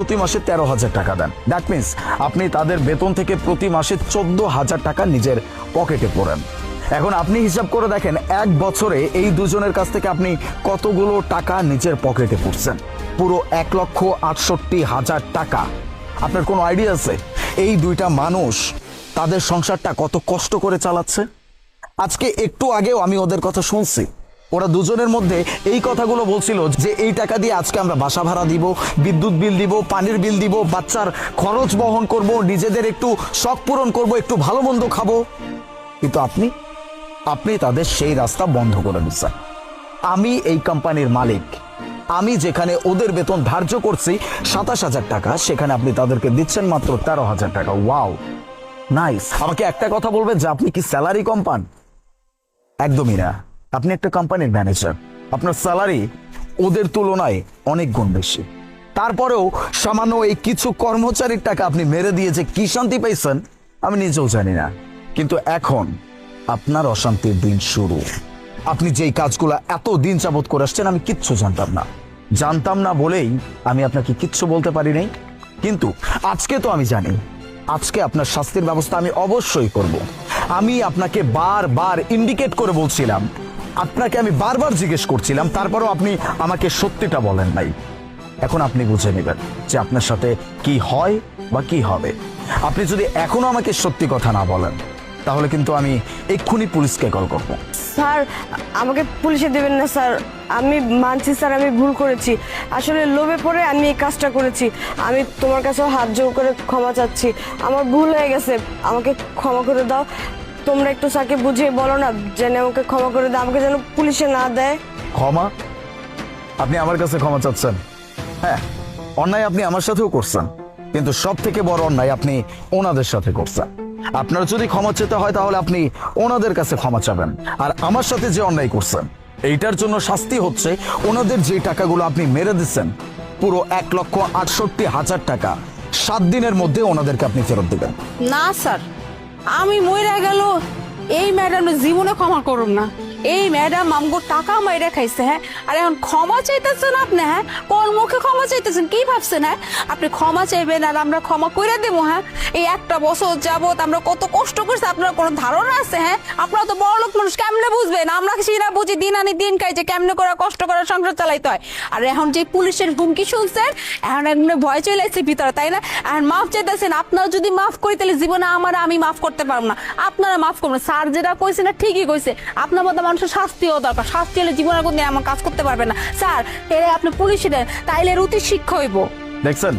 প্রতি মাসে তেরো হাজার টাকা দেন। দ্যাট মিনস আপনি তাদের বেতন থেকে প্রতি মাসে চোদ্দ হাজার টাকা নিজের পকেটে পড়েন। এখন আপনি হিসাব করে দেখেন, এক বছরে এই দুজনের কাছ থেকে আপনি কতগুলো টাকা নিজের পকেটে পড়ছেন পুরো এক লক্ষ আটষট্টি হাজার টাকা। আপনার কোনো আইডিয়া আছে? এই দুইটা মানুষ তাদের সংসারটা কত কষ্ট করে চালাচ্ছে? আজকে একটু আগেও আমি ওদের কথা শুনছি। ওরা দুজনের মধ্যে এই কথাগুলো বলছিল যে এই টাকা দিয়ে আজকে আমরা বাসা ভাড়া দিব, বিদ্যুৎ বিল দিব, পানির বিল দিব, বাচ্চার খরচ বহন করব, নিজেদের একটু শখ পূরণ করব, একটু ভালো মন্দ খাব। কিন্তু আপনি আপনি তাদের সেই রাস্তা বন্ধ করে দিচ্ছেন আমি এই কোম্পানির মালিক। আমি যেখানে ওদের বেতন ধার্য করছি, সাতাশ হাজার টাকা, সেখানে আপনি তাদেরকে দিচ্ছেন মাত্র তেরো হাজার টাকা। ওয়াও! নাইস! আমাকে একটা কথা বলবেন যে আপনি কি স্যালারি কম পান? একদমই না। আপনি একটা কোম্পানির ম্যানেজার আপনার স্যালারি ওদের তুলনায় অনেক গুণ বেশি। তারপরেও সামান্য এই কিছু কর্মচারীর টাকা আপনি মেরে দিয়ে যে কি শান্তি পাইছেন, আমি নিজেও জানি না। কিন্তু এখন আপনার অশান্তির দিন শুরু। আপনি যেই কাজগুলো এত দিন যাবত করে আসছেন, আমি কিচ্ছু জানতাম না। জানতাম না বলেই আমি আপনাকে কিচ্ছু বলতে পারি নাই। কিন্তু আজকে তো আমি জানি, আজকে আপনার শাস্তির ব্যবস্থা আমি অবশ্যই করব। আমি আপনাকে বারবার ইন্ডিকেট করে বলছিলাম আপনাকে আমি বারবার জিজ্ঞেস করছিলাম, তারপরও আপনি আমাকে সত্যিটা বলেন নাই। এখন আপনি বুঝে নেবেন যে আপনার সাথে কি হয় বা কি হবে। আপনি যদি এখনও আমাকে সত্যি কথা না বলেন, তাহলে কিন্তু আমি এক্ষুনি পুলিশকে কল করব। স্যার, আমাকে পুলিশে দেবেন না, স্যার। আমি মানছি, স্যার, আমি ভুল করেছি। আসলে লোভে পড়ে আমি এই কাজটা করেছি। আমি তোমার কাছেও হাত জোর করে ক্ষমা চাচ্ছি। আমার ভুল হয়ে গেছে। আমাকে ক্ষমা করে দাও। তোমরা একটু স্যারকে বুঝিয়ে বলো না যেন আমাকে ক্ষমা করে দাও আমাকে যেন পুলিশে না দেয়। ক্ষমা? আপনি আমার কাছে ক্ষমা চাচ্ছেন। হ্যাঁ অন্যায় আপনি আমার সাথেও করছেন কিন্তু সব থেকে বড় অন্যায় আপনি ওনাদের সাথে করছেন। আপনার যদি ক্ষমা চেতে হয় তাহলে আপনি ওনাদের কাছে ক্ষমা চাবেন আর আমার সাথে যে অন্যায় করছেন এইটার জন্য শাস্তি হচ্ছে ওনাদের যে টাকাগুলো আপনি মেরে দিচ্ছেন পুরো এক লক্ষ আটষট্টি হাজার টাকা। সাত দিনের মধ্যে ওনাদেরকে আপনি ফেরত দেবেন। না স্যার। আমি মইরা গেল। এই ম্যাডাম জীবনে ক্ষমা করুন না। এই ম্যাডাম আমগো টাকা মাইরা খাইছে হ্যাঁ? আর এখন ক্ষমা চাইতেছেন আপনি হ্যাঁ? কোন মুখে ক্ষমা চাইতেছেন? কি ভাবছেন হ্যাঁ? আপনি ক্ষমা চাইবেন আর আমরা ক্ষমা করে দেব হ্যাঁ? এই একটা বছর যাবত আমরা কত কষ্ট করছি, আপনার কোনো ধারণা আছে হ্যাঁ? আপনারা তো বড় লোক মানুষ, কেমনে বুঝবেন আমরা সেটা বুঝি দিন আনি দিন খাই যে কেমনে করে কষ্ট করে সংসার চালাইতে হয়। আর এখন যে পুলিশের হুমকি শুনছেন, এখন একদম ভয় চলে এসেছে ভিতরে, তাই না? এখন মাফ চাইতেছেন, আপনারা যদি মাফ করি, তাহলে জীবনে আমার আমি মাফ করতে পারব না। আপনারা মাফ করবেন স্যার যেটা কইছে না ঠিকই কইছে। আপনার মতো মানুষের শাস্তিও দরকার। শাস্তি হলে জীবনের কোনো এমন কাজ করতে পারবে না। স্যার, এর আপনি পুলিশে দেন তাইলে উচিত শিক্ষা হইব। দেখছেন?